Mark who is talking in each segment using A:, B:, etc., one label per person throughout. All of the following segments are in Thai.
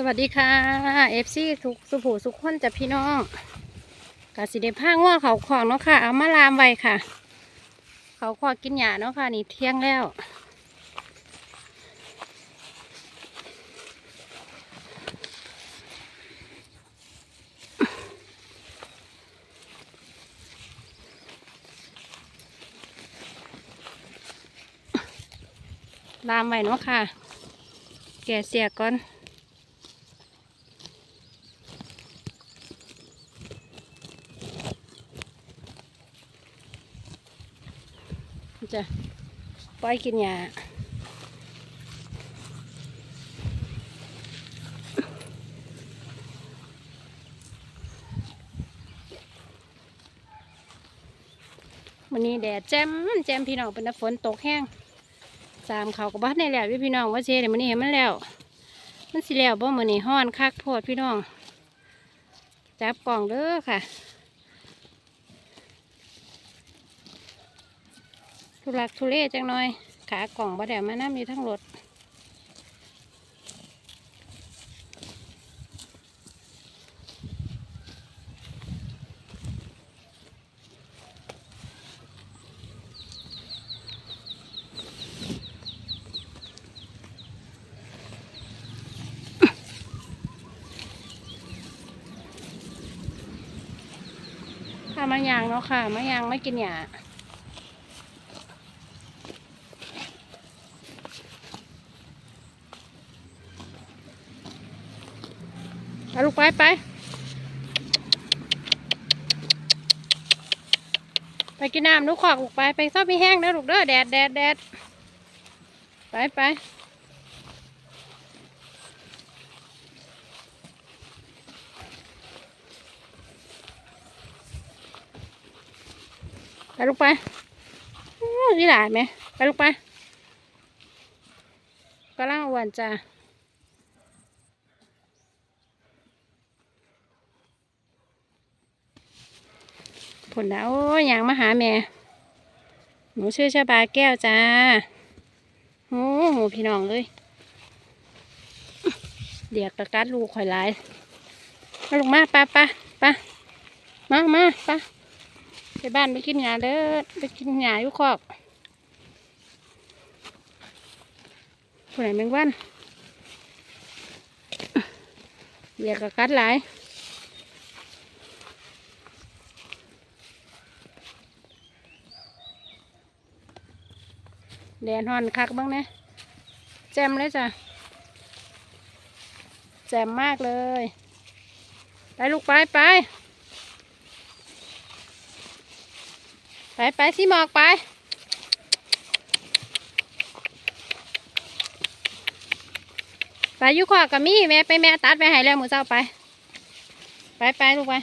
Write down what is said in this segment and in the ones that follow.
A: สวัสดีค่ะเอฟซีทุกสุผูสุขคนจากพี่น้องกสิเดผ้าง่วเขาของเนาะค่ะ เอามาลามไว้ค่ะ เขาขอกินหยาเนาะค่ะ นี่เที่ยงแล้ว ลามไว้เนาะค่ะ แก่เสียก่อน จะปล่อยกินหญ้าวันนี้แดดแจ่มแจ่มพี่น้องเป็นน้ำฝนตกแห้งสามเขากับบ้านในแหล้วพี่น้องว่าเชเดี๋ยวมันนี้เห็นมันแล้ว มันสิแล้วบ่มือนี้ห้อนคักโพดพี่น้อง จับกล่องเด้อค่ะ ทุลักทุเลจังหน่อย ขากล่องบ่แดวมาน้ำอยู่ทั้งรถข้ามายางเนาะค่ะมายางไม่กินหยา ลูกไปไป ไปกินน้ำลูกขอกลูกไป ไปซอบพี่แห้งนะลูกเด้อแดดแดดแดดไปไปไปลูกไปอื้อนี่หลายไหม ไปลูกไปกำลังอ้วนจ้า ผลแล้วโอ้ยอย่างมาหาแม่ หนูชื่อชาบาแก้วจ้าโอ้โหพี่น้องเลยเดี๋ยวกระกัดลูกข่อยหลายมาลูกมาปะปะปะมามาปะไปบ้านไปกินหญ้าเด้อไปกินหญ้าอยู่คอกผู้ไหนแมงวันเดี๋ยวกระกัดหลาย แดดฮอนคักบ้างนะแจ่มเลยจ้ะแจ่มมากเลย ไปลูกไปไป ไปไปสิหมอกไป ไปยุขวากับมี่แม่ไปแม่ตัดไปใหายแล้วหมูเจ้าไป ไปไปลูกไป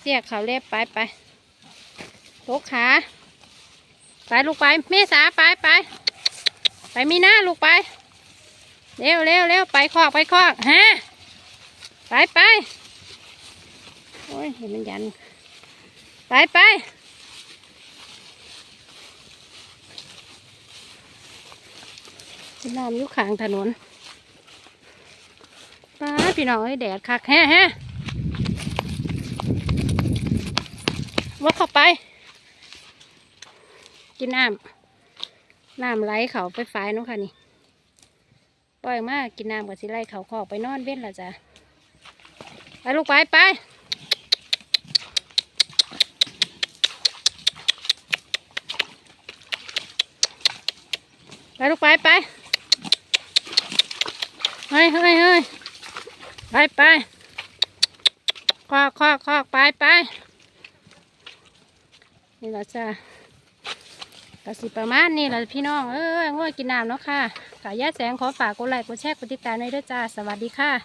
A: เสียกเขาเล็บไปไปตกขา ไปลูกไปเมษาไปไป ไปมีหน้าลูกไป เร็วเร็วเร็วไปคอกไปคอกฮะไปไปโอ้ยเห็นมันยัน ไปไปน้ำอยู่ข้างถนนไป้าพี่น้องเอ้ยแดดคักแฮะฮะว่าเข้าไป กินน้ำน้ำไหลเขาไปฝายเนาะค่ะนี่ปล่อยมากินน้ำกับสิไหลเขาขอกไปนอนเว้นละจ้ะไปลูกไปไปไปลูกไปไปเฮ้ยเฮ้ยเฮ้ยไปไปคอกคอกคอกไปไปนี่ละจ้ะ กสิประมาณนี้แหละพี่น้องเอ้ยง่วงกินน้ำเนาะค่ะกายาแสงขอฝากกดไลค์กดแชร์กดติดตามในด้วยจ้าสวัสดีค่ะ